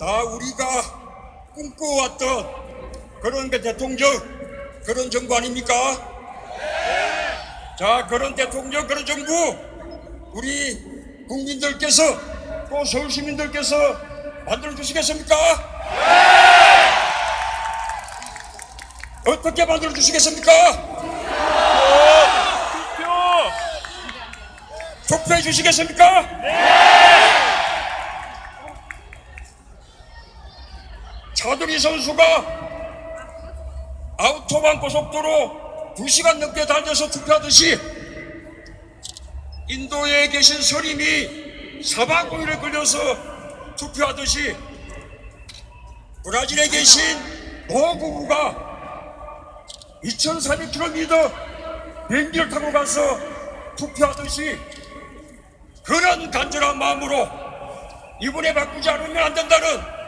다 우리가 꿈꿔왔던 그런 그 대통령 그런 정부 아닙니까? 자 그런 대통령 그런 정부 우리 국민들께서 또 서울 시민들께서 만들어 주시겠습니까? 어떻게 만들어 주시겠습니까? 투표해 주시겠습니까? 차두리 선수가 아우토반 고속도로 2시간 넘게 달려서 투표하듯이 인도에 계신 서림이 5일을 걸려서 투표하듯이 브라질에 계신 노 부부가 2,400km 비행기를 타고 가서 투표하듯이 그런 간절한 마음으로 이번에 바꾸지 않으면 안 된다는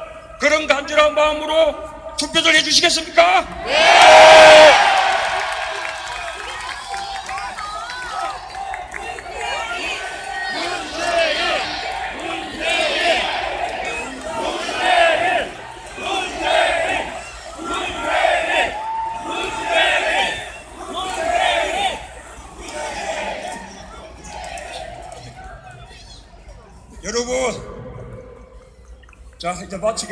그런 간절한 마음으로 투표를 해주시겠습니까? 여러분, 자 이제 마치겠습니다.